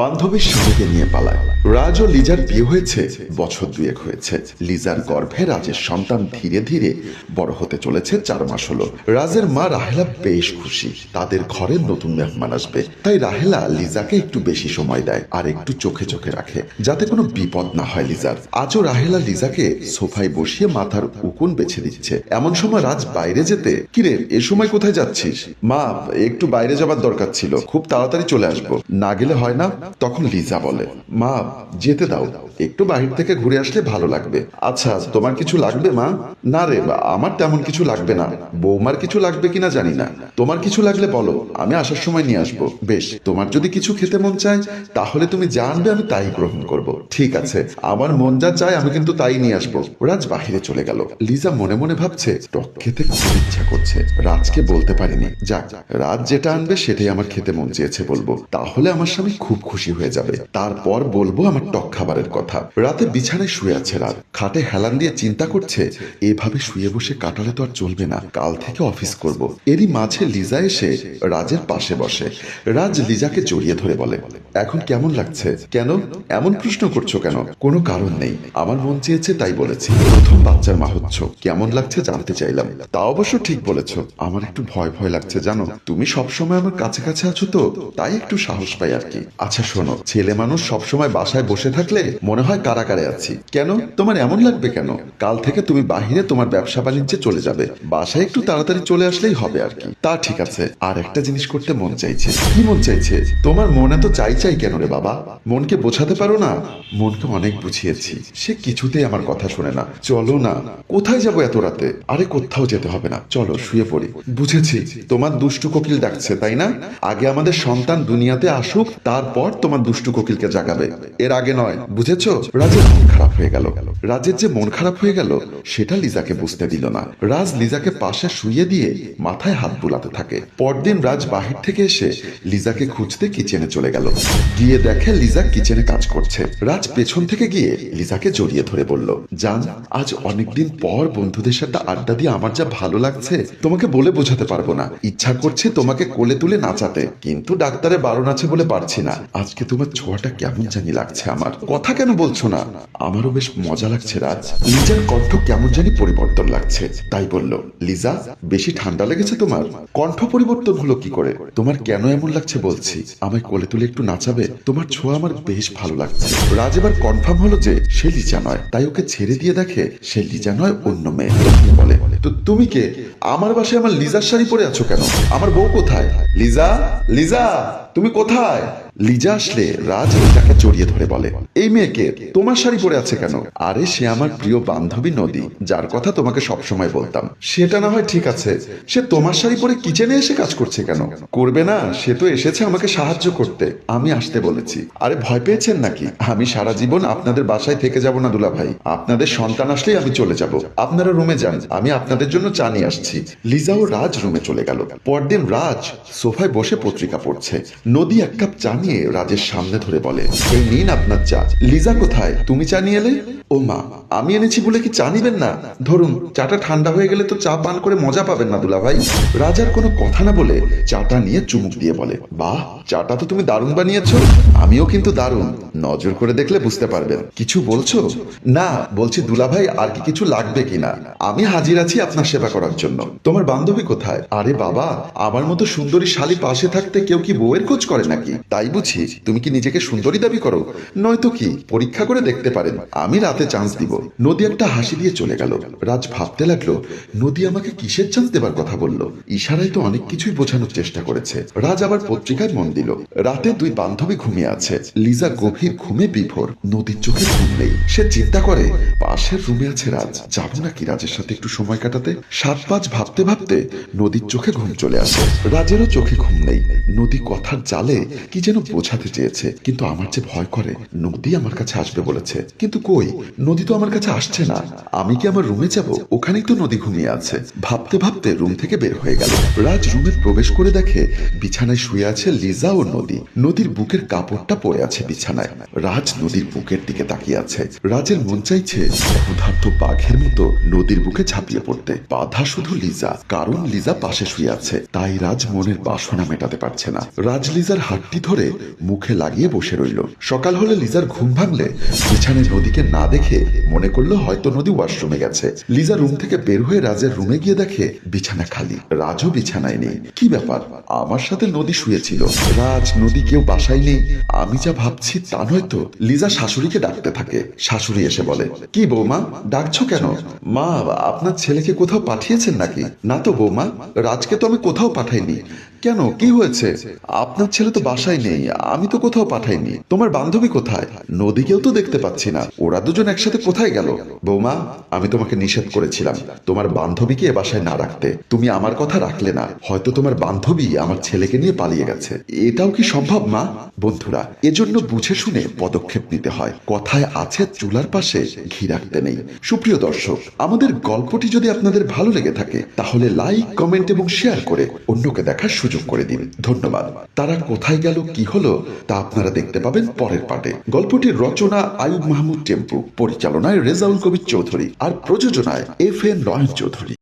বান্ধবীর স্বামীকে নিয়ে পালায়। রাজ ও লিজার বিয়ে হয়েছে, বছর দুয়েক হয়েছে। লিজার গর্ভে রাজের সন্তান ধীরে ধীরে বড় হতে চলেছে চার মাস হলো। রাজের মা রাহেলা বেশ খুশি। তাদের ঘরে নতুন মেহমান আসবে। তাই রাহেলা লিজাকে একটু বেশি সময় দেয় আর একটু চোখে চোখে রাখে, যাতে কোনো বিপদ না হয় লিজার। আজও রাহেলা লিজাকে সোফায় বসিয়ে মাথার উকুন বেছে দিচ্ছে। এমন সময় রাজ বাইরে যেতে, কিরে, এ সময় কোথায় যাচ্ছিস? মা, একটু বাইরে যাবার দরকার ছিল। খুব তাড়াতাড়ি চলে আসব। না গেলে হয় না? তখন লিজা বলে, মা, যেতে দাও। একটু বাহির থেকে ঘুরে আসলে ভালো লাগবে। আচ্ছা তোমার কিছু লাগবে, মা? না রে, আমার তেমন কিছু লাগবে না। বৌমার কিছু লাগবে কিনা জানি না। তোমার কিছু লাগলে বলো, আমি আসার সময় নিয়ে আসব। বেশ, তোমার যদি কিছু খেতে মন চায়, তাহলে তুমি জানবে আমি তাই গ্রহণ করব। ঠিক আছে, আমার মন যা চায় আমি কিন্তু তাই নিয়ে আসব। রাজ বাহিরে চলে গেল। লিজা মনে মনে ভাবছে, টক খেতে খুব ইচ্ছা করছে। রাজকে বলতে পারিনি। যাক, রাজ যেটা আনবে সেটাই আমার খেতে মন চেয়েছে বলব। তাহলে আমার স্বামী খুব খুশি হয়ে যাবে। তারপর বলব আমার টক খাবারের কথা। রাতে বিছানায় শুয়ে আছে রাত। খাটে হেলান দিয়ে চিন্তা করছে, এভাবে শুয়ে বসে কাটালে তো আর চলবে না। কাল থেকে অফিস করব। এরই মাঝে লিজা এসে রাজের পাশে বসে। রাজ লিজাকে জড়িয়ে ধরে বলে, এখন কেমন লাগছে? কেন? এমন প্রশ্ন করছ কেন? কোনো কারণ নেই। আমার মন চেয়েছে তাই বলেছি। প্রথম বাচ্চার মা হচ্ছ কেমন লাগছে জানতে চাইলাম। তা অবশ্য ঠিক বলেছ। আমার একটু ভয় ভয় লাগছে, জানো? তুমি সবসময় আমার কাছে কাছে আছো তো, তাই একটু সাহস পাই আর কি। আচ্ছা শোনো। ছেলে মানুষ সবসময় বাসায় বসে থাকলে মনে হয় কারাগারে আছি। কেন? তোমার এমন লাগবে কেন? কাল থেকে তুমি বাহিরে তোমার ব্যবসা বাণিজ্যে চলে যাবে। বাসায় একটু তাড়াতাড়ি চলে আসলেই হবে আর কি। তা ঠিক আছে। আর একটা জিনিস করতে মন চাইছে। কি মন চাইছে? তোমার মনে তো চাই চাই কেন রে বাবা? মনকে বোঝাতে পারো না? মনকে অনেক বুঝিয়েছি। সে কিছুতেই আমার কথা শোনে না। চলো না। কোথায় যাব এত রাতে? আরে কোথাও যেতে হবে না। চলো, শুয়ে পড়ি। বুঝেছি। তোমার দুষ্টু কোকিল ডাকছে, তাই না? আগে আমাদের সন্তান দুনিয়াতে আসুক, তারপর তোমার দুষ্টু কোকিলকে জাগাবে। এর আগে নয়, বুঝেছ? রাজের মন খারাপ হয়ে গেল। রাজের যে মন খারাপ হয়ে গেল, সেটা লিজাকে বুঝতে দিল না। রাজ লিজাকে পাশে শুয়ে দিয়ে মাথায় হাত বুলাতে থাকে। পরদিন রাজ বাহির থেকে এসে লিজাকে খুঁজতে কিচেনে চলে গেল। গিয়ে দেখে লিজা কিচেনে কাজ করছে। রাজ পেছন থেকে গিয়ে লিজাকে জড়িয়ে ধরে বলল, জান, আজ অনেকদিন পর বন্ধুদের সাথে আড্ডা দিয়ে আমার যা ভালো লাগছে, তোমাকে বলে বোঝাতে পারব না। ইচ্ছা করছে তোমাকে কোলে তুলে নাচাতে, কিন্তু ডাক্তারের বারণ আছে বলে পারছি না। আজকে তোমার ছোঁয়াটা কেমন জানি লাগছে আমার। কথা কেন বলছো না? আমারও বেশ মজা লাগছে রাজ। লিজার কণ্ঠ কেমন জানি পরিবর্তন লাগছে। তাই বলল, লিজা, বেশি ঠান্ডা লেগেছে তোমার? কণ্ঠ পরিবর্তন হলো কি করে? তোমার কেন এমন লাগছে বলছি? আমায় কোলে তুলে একটু নাচাবে? তোমার ছোঁয়া আমার বেশ ভালো লাগছে। রাজ এবার কনফার্ম হলো যে সে লিজা নয়। তাই ওকে ছেড়ে দিয়ে দেখে সে লিজা নয়, অন্য মেয়ে। বলে, তো তুমি কে? আমার বাসায় আমার লিজার শাড়ি পরে আছো কেন? আমার বউ কোথায়? লিজা লিজা! তুমি কোথায়? লিজা আসলে রাজ লিজাকে জড়িয়ে ধরে বলে। এই মেয়েকে, তোমার শাড়ি পরে আছে কেন? আরে, সে আমার প্রিয় বান্ধবী নদী, যার কথা তোমাকে সবসময় বলতাম। সেটা না হয় ঠিক আছে। সে তোমার শাড়ি পরে কিচেনে এসে কাজ করছে কেন? করবে না, সে তো এসেছে আমাকে সাহায্য করতে। আমি আসতে বলেছি। আরে, ভয় পেয়েছেন নাকি? আমি সারা জীবন আপনাদের বাসায় থেকে যাব না দুলা ভাই আপনাদের সন্তান আসলেই আমি চলে যাব। আপনারা রুমে যান। আমি আপনাদের জন্য চা নিয়ে আসছি। লিজা ও রাজ রুমে চলে গেল। পরদিন রাজ সোফায় বসে পত্রিকা পড়ছে। নদী এক কাপ চা নিয়ে রাজের সামনে ধরে বলে, এই নিন আপনার চা। লিজা কোথায়? তুমি চা নিয়ে এলে? ও মা, আমি এনেছি বলে কি চা নিবেন না? ধরুন, চাটা ঠান্ডা হয়ে গেলে তো চা পান করে মজা পাবেন না দুলা ভাই। রাজার কোনো কথা না বলে চাটা নিয়ে চুমুক দিয়ে বলে, বাহ, চাটা তো তুমি দারুণ বানিয়েছো। আমিও কিন্তু দারুণ। নজর করে দেখলে বুঝতে পারবেন। কিছু বলছো? না, বলছি দুলা ভাই, আর কি কিছু লাগবে কিনা আমি হাজির আছি আপনার সেবা করার জন্য। তোমার বান্ধবী কোথায়? আরে বাবা, আমার মতো সুন্দরী শালী পাশে থাকতে কেউ কি বউয়ের খোঁজ করে নাকি? তাই বুঝি, তুমি কি নিজেকে সুন্দরী দাবি করো? নয়তো কি? পরীক্ষা করে দেখতে পারেন, আমি রাতে চান্স দিব। নদী একটা হাসি দিয়ে চলে গেল। রাজ ভাবতে লাগল, নদী আমাকে কিসের চান্স দেবার কথা বলল? ইশারায় তো অনেক কিছুই বোঝানোর চেষ্টা করেছে। রাজ আবার পত্রিকায় মন দিল। রাতে দুই বান্ধবী ঘুমিয়ে আছে। লিজা গভীর ঘুমে বিভোর। নদীর চোখে ঘুম নেই। সে চিন্তা করে, পাশের রুমে আছে রাজ। যাব নাকি রাজের সাথে একটু সময় কাটাতে? সাত পাঁচ ভাবতে ভাবতে নদীর চোখে ঘুম চলে আসে। রাজেরও চোখে ঘুম নেই। নদী কথার জালে কি যেন বোঝাতে চেয়েছে, কিন্তু আমার যে ভয় করে, নদী আমার কাছে আসবে বলেছে। কিন্তু কই? নদী তো আমার কাছে আসছে না। আমি কি আমার রুমে যাব? ওখানেই তো নদী ঘুমিয়ে আছে। ভাবতে ভাবতে রুম থেকে বের হয়ে গেল। রাজ রুমে প্রবেশ করে দেখে বিছানায় শুয়ে আছে লিজা ও নদী। নদীর বুকের কাপড়টা পড়ে আছে বিছানায়। রাজ নদীর বুকের দিকে তাকিয়ে আছে। রাজের মন চাইছে ক্ষুধার্ত বাঘের মতো নদীর বুকে ঝাঁপিয়ে পড়তে। বাধা শুধু লিজা, কারণ লিজা পাশে শুয়ে আছে। তাই রাজ মনের বাসনা মেটাতে পারছে না। রাজ লিজার হাতটি ধরে মুখে লাগিয়ে বসে রইল। সকাল হলে লিজার ঘুম ভাঙলে বিছানায় নদীকে না দেখে মনে করল হয়তো নদী ওয়াশরুমে গেছে। লিজা রুম থেকে বের হয়ে রাজের রুমে গিয়ে দেখে, বিছানা খালি। রাজও বিছানায় নেই। কি ব্যাপার? আমার সাথে নদী শুয়েছিল। রাজ, নদী কেউ বাসায় নেই। আমি যা ভাবছি তা নয়তো লিজা শাশুড়িকে ডাকতে থাকে। শাশুড়ি এসে বলে, কি বৌমা? ডাকছো কেন? মা, আপনার ছেলেকে কোথাও পাঠিয়েছেন নাকি? না তো বৌমা, রাজকে তো আমি কোথাও পাঠাইনি। কেন? কি হয়েছে? আপনার ছেলে তো বাসায় নেই, আমি তো কোথাও পাঠাইনি। তোমার বান্ধবী কোথায়? নদীকেও তো দেখতে পাচ্ছি না। ওরা দুজন একসাথে কোথায় গেল? বৌমা, আমি তোমাকে নিষেধ করেছিলাম। তোমার বান্ধবীকে এ বাসায় না রাখতে। তুমি আমার কথা রাখলে না। হয়তো তোমার বান্ধবী আমার ছেলেকে নিয়ে পালিয়ে গেছে। এটাও কি সম্ভব, মা? বন্ধুরা, এজন্য বুঝে শুনে পদক্ষেপ নিতে হয়। কথায় আছে, চুলার পাশে ঘি রাখতে নেই। সুপ্রিয় দর্শক, আমাদের গল্পটি যদি আপনাদের ভালো লেগে থাকে, তাহলে লাইক কমেন্ট এবং শেয়ার করে অন্যকে দেখার সুযোগ করে দিন। ধন্যবাদ। তারা কোথায় গেল, কি হলো, তা আপনারা দেখতে পাবেন পরের পাটে গল্পটির রচনা আয়ুব মাহমুদ টেম্পু, পরিচালনায় রেজাউল কবির চৌধুরী, আর প্রযোজনায় এফ এন নয়ন চৌধুরী।